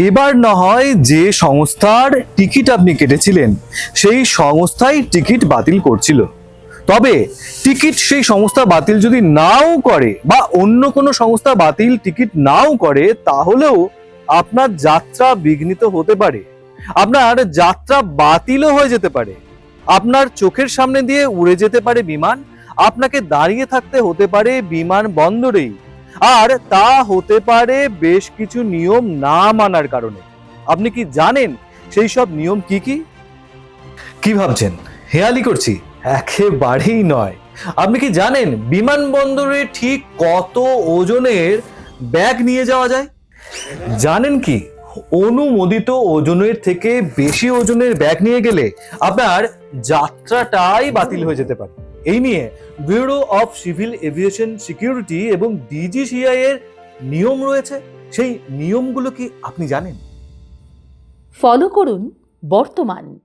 এবার না হয় যে সংস্থার টিকিট আপনি কেটেছিলেন, সেই সংস্থাই টিকিট বাতিল করছিল। তবে টিকিট সেই সংস্থা বাতিল যদি নাও করে বা অন্য কোনো সংস্থা বাতিল টিকিট নাও করে, তাহলেও আপনার যাত্রা বিঘ্নিত হতে পারে। আপনার যাত্রা বাতিলও হয়ে যেতে পারে। আপনার চোখের সামনে দিয়ে উড়ে যেতে পারে বিমান। আপনাকে দাঁড়িয়ে থাকতে হতে পারে বিমান বন্দরেই আর তা হতে পারে বেশ কিছু নিয়ম না মানার কারণে। আপনি কি জানেন সেই সব নিয়ম কি কি? কি ভাবছেন? হেয়ালি করছি? একেবারেই নয়। আপনি কি জানেন বিমানবন্দরে ঠিক কত ওজনের ব্যাগ নিয়ে যাওয়া যায়? জানেন কি? অনুমোদিত ওজনের থেকে বেশি ওজনের ব্যাগ নিয়ে গেলে আপনার যাত্রাটাই বাতিল হয়ে যেতে পারে। এই নিয়ে bureau of civil aviation security এবং ডিজিসিআই এর নিয়ম রয়েছে। সেই নিয়মগুলো কি আপনি জানেন? ফলো করুন বর্তমান।